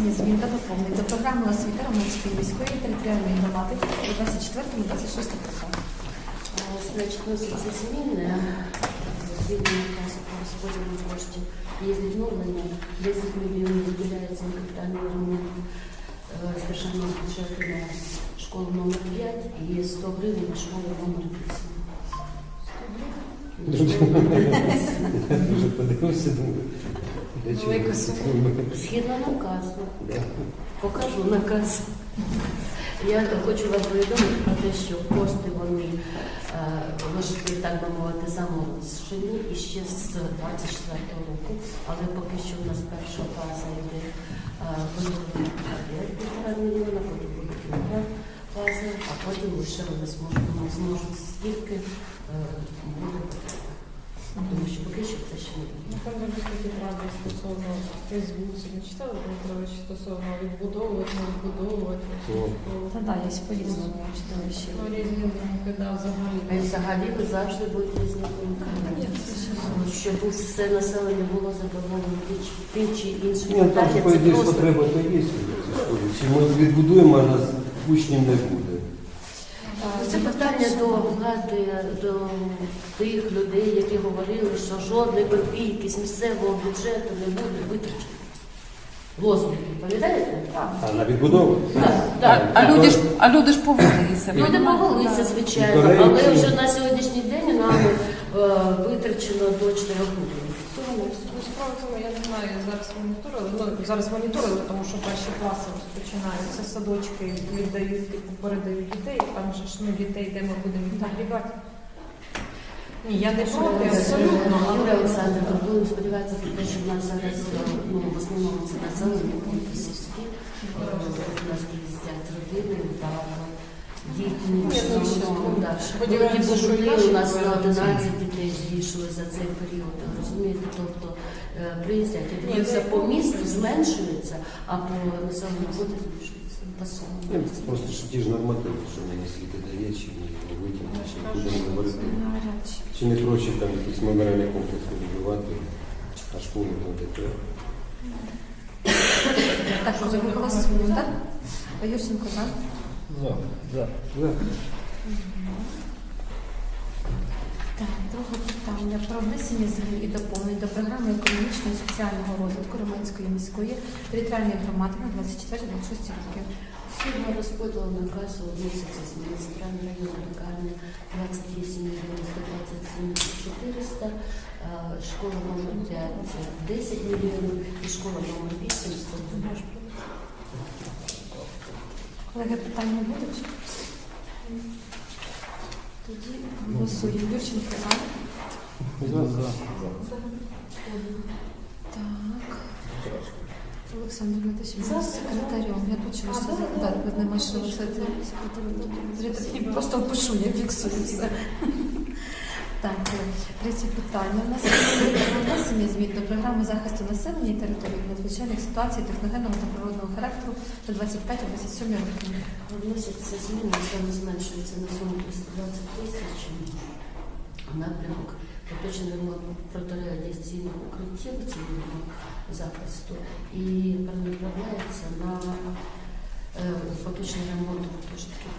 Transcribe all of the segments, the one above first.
внесення змін та доповнень до програми освіти Романської міської територіальної громади у 24-26 роках. Значить, вносяться зміни. Згідно наказу про розподілу коштів є відновлення. 10 мільйонів виділяється на капітальний ремонт е, з державного бюджету на школу номер 5 і 100 гривень на школу номер 8. Вже подивився, думаю, Велика сума. Згідно наказу. Покажу наказ. Я хочу вам повідомити про те, що кошти вони е, вложити, так би мовити, заморожені і ще з 24 року, але поки що у нас перша фаза йде півтора мільйона, потім буде друга фаза, а потім лише вони зможуть, зможуть стільки е, буде потрібно. Тому що поки що це ще не. Напевно, такі ради стосовно Фейсбуці не читали, Дмитрович, стосовно відбудовувати, не відбудовувати. Та да, є по-різному чудові ще. Ну, різні думки, да, взагалі. І взагалі ви завжди будете різні думки. Щоб все населення було задоволено ті- тим чи іншим Ні, ну, там ж, питанням. по Це ідеї, просто потреба то є. Чи ми відбудуємо, а нас учнів не буде. Це питання до влади, до тих людей, які говорили, що жодної копійки з місцевого бюджету не буде витрачено. Лозунги, пам'ятаєте? А на відбудову? Так, так. А люди ж, а люди ж поводилися. Люди повелися, звичайно, але вже на сьогоднішній день нами е, витрачено до 4 мільйонів. Всього на все. Ну, я не знаю, зараз моніторили, ну, зараз моніторили, тому що перші класи розпочинаються, садочки віддають, типу, передають дітей, там же ж ну, дітей, де ми будемо віддавати. Ні, я не проти, абсолютно, Юлія але Олександровна, будемо сподіватися на те, що в нас зараз ну, в основному це населення пункти сільські. Е, У нас їздять родини, дітні, Ні, ну, що, основному, да. сподіваємося, що і наші у нас на повернуться. 11 збільшили за цей період, розумієте? Тобто е, приїздять, Ні, це- по місту зменшується, а по населеному пункту збільшується. По суму. це Просто що ті ж нормативи, що мені скільки дає, чи ні, витягнути, чи будемо говорити. Чи. Чи не проще там якийсь меморіальний комплекс будувати, а школу там таке. Так, коли ми голосуємо, так? Ющенко, так? Да. Так, друге питання про внесення змін і доповнень до програми економічного і соціального розвитку Романської міської територіальної громади на 24-26 роки. Сьогодні розподіл наказу вноситься зміни центральної районної лікарні 28 мільйонів 127 400, е, школа номер 5 10 мільйонів і школа номер 8 100 мільйонів. Колеги, питання будуть? Тоді голосуємо. Ющенко, так? Так. Олександр Матисів, За. секретарем. Я почула, що секретар, да, ви не маєш написати секретарем. Просто пишу, я фіксую все. Так, третє питання. У нас внесення змін до програми захисту населення і території надзвичайних ситуацій техногенного та природного характеру на 25-27 роки. Вносяться зміни, саме зменшується на суму 320 тисяч. Напрямок поточний ремонт протирадіаційних укриттів цивільного захисту і перенаправляється на е, поточний ремонт гуртожитків.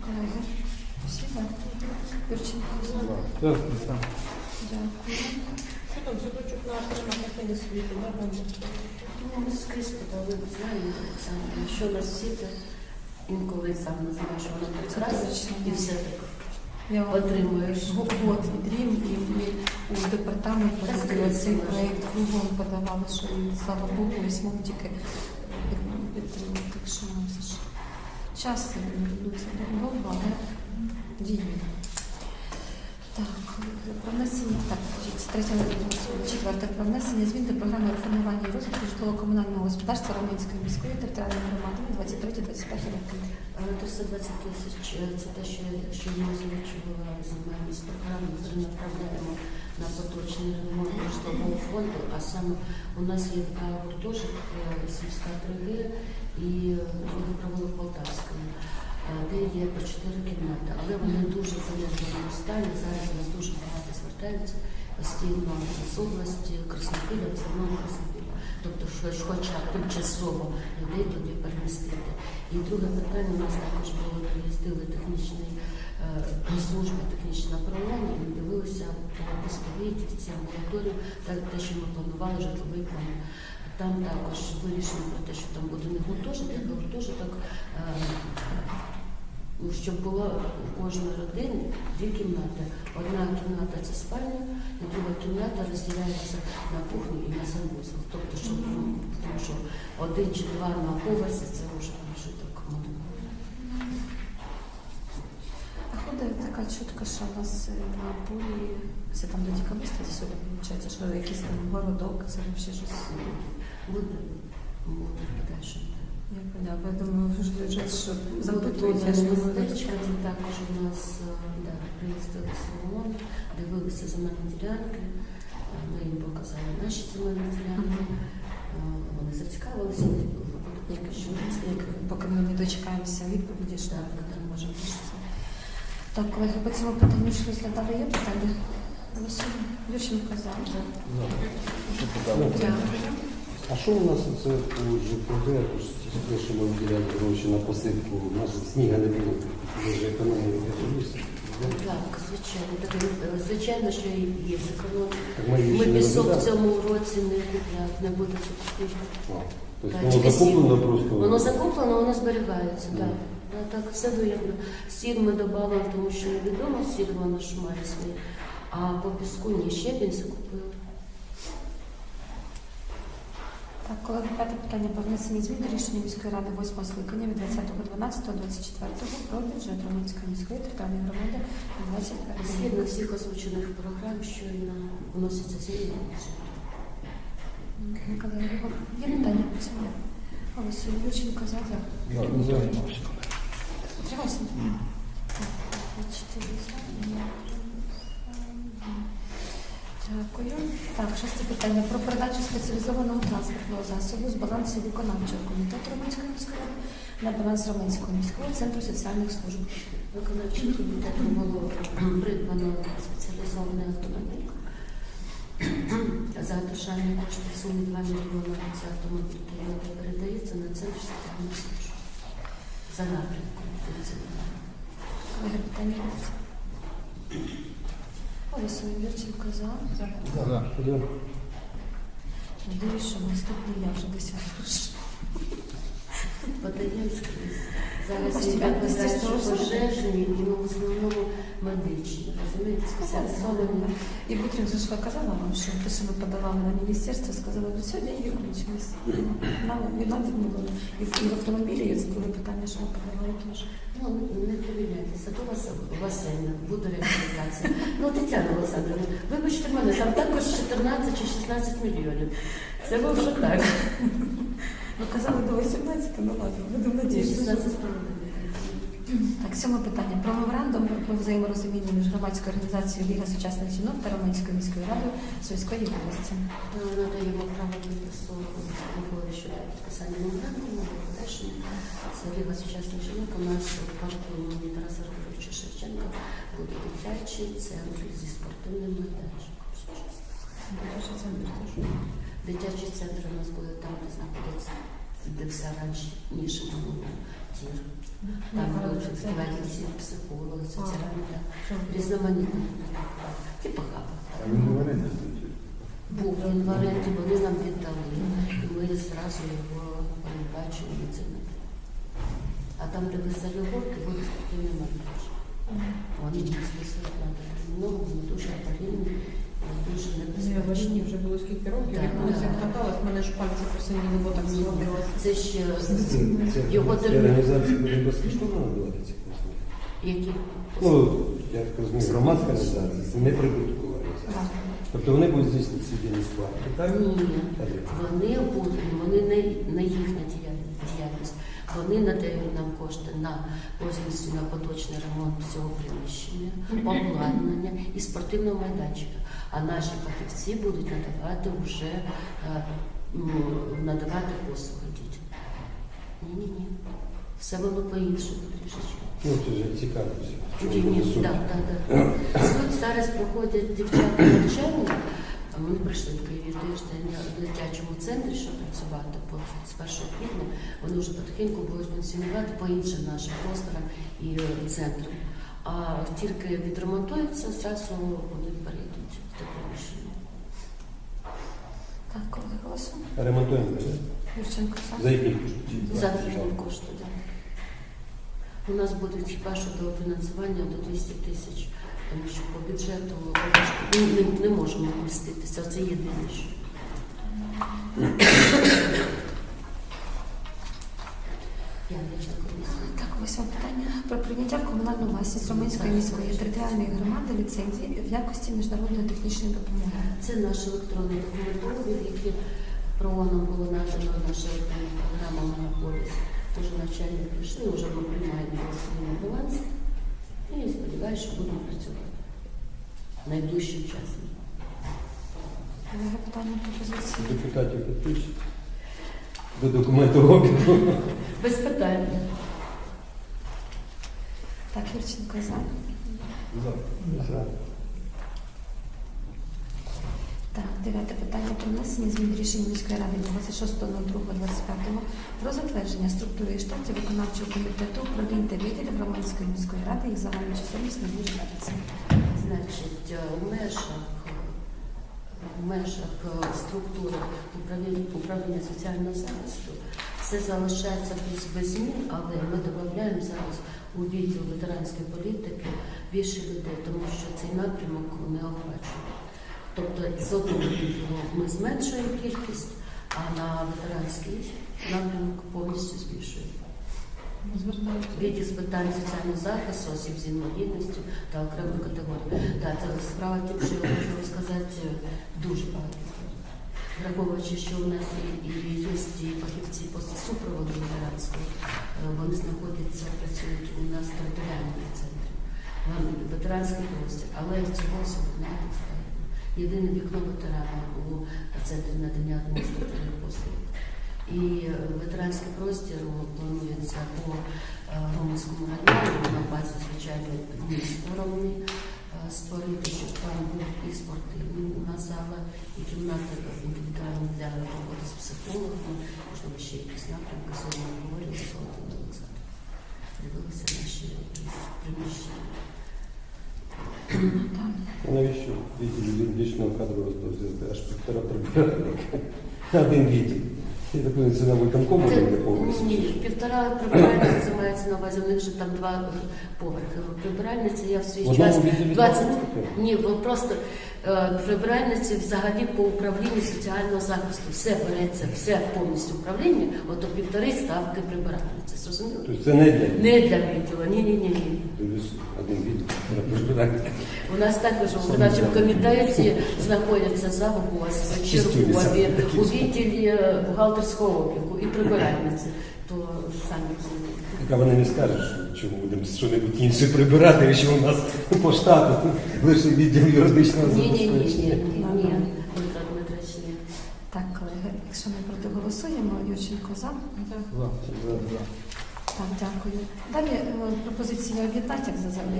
Колеги, всі за? Юрченко що там садочок на окрема не ми скрізь питали, знаємо, що нас всі інколи сам називаєш, що воно прекрасно, і все так Я отримуєш. год відрів і ми у департамент подали цей проєкт кругом подавали, що і, слава Богу, візьмемо тільки підтримати. Так що нам все ж час ведуться до але Так, про внесення, так, третє, четверте, про внесення змін до програми реформування і розвитку житлово-комунального господарства Романської міської територіальної громади на 23-25 роки. 320 тисяч е, це те, що що ми озвучувала земельні з програми, перенаправляємо на поточний ремонт житлового фонду, а саме у нас є така гуртожиток е, сільська 3Г і провулок Полтавському, е, де є по 4 кімнати, але вони дуже занедбаному стані. Зараз у нас дуже багато звертаються постійно з області Краснопілля, в основному Краснопілля. Тобто хоч, хоча тимчасово людей туди перемістити. І друге питання у нас також було приїздили технічний е, служба технічна правління, і дивилися по пістовітівці, амбулаторію, так те, що ми планували житловий план. Там також вирішено про те, що там буде не гуртожиток, а гуртожиток, е, щоб було у кожної родини дві кімнати. Одна кімната це спальня, і друга кімната розділяється на кухню і на санвузол. Тобто, щоб ну, тому що один чи два на поверсі це вже житок. А ходить така чутка, що у нас е, на полі, це там до декабриста сьогодні виходить, що якийсь там городок, це взагалі щось. Буде буде подальше. Я поняла, поэтому вже, вже що запитують, я ж думаю, містечка, також у нас е, да, приїздили Соломон, дивилися земельні ділянки, е, ми їм показали наші земельні ділянки, Е, вони зацікавилися, поки що? Як поки ми не дочекаємося відповіді, що Так, ми так. не можемо пишатися. Так, колеги, по цьому питанню що розглядали, є питання? Василь Ющенко за. Дякую. А що у нас оце по ЖКГ, те, що ми виділяли гроші на посипку, у нас сніга не було, ми вже економили ресурси. Так, звичайно, так, е, звичайно, що і є зекономія. Так ми її Ми ще не пісок в розглядали. цьому році не купляли, не буде. А, Тобто Так, воно тільки закуплено просто. Воно закуплено, воно зберігається, так. Да, так, все виявлено. Сіль ми додали, тому що невідомо, сіль вона ж має свої. А по піску ні, щебінь закупили. Так, колеги, п'яте питання про внесення змін до рішення міської ради 8 скликання від 20.12.24 про бюджет Румунської міської територіальної громади на 25. Згідно всіх озвучених програм, щойно вносяться зміни. Микола Ігор, Є питання по цьому? Василь Ющенко за. Утримався? Так, чотири за. Дякую. Так, шосте питання про передачу спеціалізованого транспортного засобу з балансу виконавчого комітету Романської міської на баланс Романського міського центру соціальних служб. Виконавчим комітетом було придбано спеціалізований автомобіль. За державні кошти в сумі 2 мільйони цей автомобіль Toyota передається на центр соціальних служб. За напрямком. Питання будуть? Василь Ющенко за. Надіюсь, що наступний я вже десь вирушу. Подаємо скрізь. Зараз як подачі пожежні, і ну, в основному медичні. Розумієте, спеціалізовані. І Бутрин же казала вам, що те, що ми подавали на міністерство, сказали, що сьогодні її включились. Нам відомлено. І в і в автомобілі є коли питання, що ми подавали теж. Ну, не помиляйтеся, то у вас басейн, буде реабілітація. Ну, Тетяна Олександровна, вибачте мене, там також 14 чи 16 мільйонів. Це ви вже так. Ну, казали до 18, ну ладно, будемо надіятися. 16 з половиною. Так, сьоме питання. Про меморандум про взаєморозуміння між громадською організацією Ліга сучасних жінок та Романською міською радою Сумської області. Ми надаємо право підпису щодо підписання меморандуму, теж це Ліга сучасних жінок. У нас в парку імені Тараса Григоровича Шевченка буде дитячий центр зі спортивним майданчиком. Дитячий центр у нас буде там, де знаходиться, де все раніше, ніж минуло тір. Там будуть фестивальні психологи, соціальні, різноманітні. Типу хаба. Був він в оренді, вони нам віддали. І ми зразу його передбачили на це не А там, де веселі горки, буде спортивний майданчик. Вони звісують на терміново, вони дуже аварійні, і дуже Я небезпечні. вже було скільки років, як так. як каталось, мене ж пальці посиніли, бо так згодилося. Це ще Його організації буде безкоштовно надавати ці послуги. які Ну, я так розумію, громадська організація, це не прибуткова організація. Тобто вони будуть здійснити ці діяльність плату. ні. Вони будуть, вони не, не їхня діяльність. Вони надають нам кошти на повністю на поточний ремонт всього приміщення, обладнання і спортивного майданчика. А наші фахівці будуть надавати вже е, м, надавати послуги дітям. Ні, ні, ні. Все воно по-іншому трішечки. Ну, це вже цікаво. Ні, так, так, так. Тут зараз проходять дівчата навчання Ми прийшли в Києві тиждень в дитячому центрі, щоб працювати по з 1 квітня. Вони вже потихеньку будуть функціонувати по іншим нашим просторам і е, центрам. А тільки відремонтуються, зразу вони перейдуть в те приміщення. Так, коли голосуємо. Ремонтуємо, так? Юрченко за. За кошти. За Завтрашні кошти. так. У нас буде хіба що до фінансування до 200 тисяч, тому що по бюджету ми не, не можемо вміститися. Це єдине. що. Я вдячна комісії. Так, восьме питання про прийняття в комунальну власність Романської міської територіальної громади ліцензії в якості міжнародної технічної допомоги. Це наш електронний документообіг, який ПРООНом було надано наша програма Монополіс. Уже навчання прийшли, вже ми приймаємо його баланс. І сподіваюся, що будемо працювати найближчим часом. Питання пропозиції. Депутатів підпишуть. До документу обігу. Без питань. Так, Юрченко за. За. Так, дев'яте питання про внесення змін до рішення міської ради від 26.02.25 про затвердження структури і штатів виконавчого комітету управлінь та відділів Романської міської ради їх загальну чисельність не дуже Значить, е, в межах, в межах е, структури управління, управління соціального захисту все залишається без, без змін, але ми додаємо зараз у відділ ветеранської політики більше людей, тому що цей напрямок не охвачує. Тобто з одного відділу ми зменшуємо кількість, а на ветеранський напрямок повністю збільшуємо. Відділ з питань соціального захисту, осіб з інвалідністю та окремих категорій. Так, це справа тим, що я хочу розказати дуже багато. Враховуючи, що у нас і, і є ті фахівці по супроводу ветеранського, е, вони знаходяться, працюють у нас в територіальному центрі, Вони ветеранський простір, але цього сьогодні не достатньо. Єдине вікно ветерана у центрі надання адміністративних послуг. І ветеранський простір планується по е, громадському району на базі звичайно міста Ромни е, створити, щоб там був і спортивний у нас зала, і кімната індивідуальна для роботи з психологами, можливо, ще якісь напрямки сьогодні говорили з Володимиром Олександром. Дивилися наші приміщення. А навіщо вічного кадру роздовжити? Аж півтора прибиральника. Один відділ. Я так розумію, це на виконкому Це- буде повністю. Ні, півтора прибиральниці займається на увазі, у них же там два поверхи. Прибиральниця я в свій В одному час відділі 20 два? Ні, ви просто прибиральниці взагалі по управлінню соціального захисту. Все береться, все повністю управління, ото півтори ставки прибиральниці. Зрозуміло? Тобто це не для Не для відділу, ні, ні, ні, ні. У нас також у виконавчому комітеті знаходяться завгосп, чергові, у відділі е, бухгалтерського обліку і прибиральниці. Яка вони не скажуть, що чому будемо щось інше прибирати, що у нас по штату лише відділ юридичного Ні, ні, ні, ні, ні. Так, колеги, якщо ми проти голосуємо, Юрченко за. Так, дякую. Далі е, пропозиція об'єднати,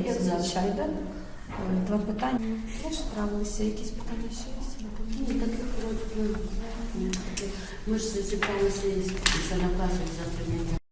як зазвичай, да? Е, Два питання. Теж справилися. Якісь питання ще є? Ні, таких ну. Ми ж зібралися за наказом за прийняття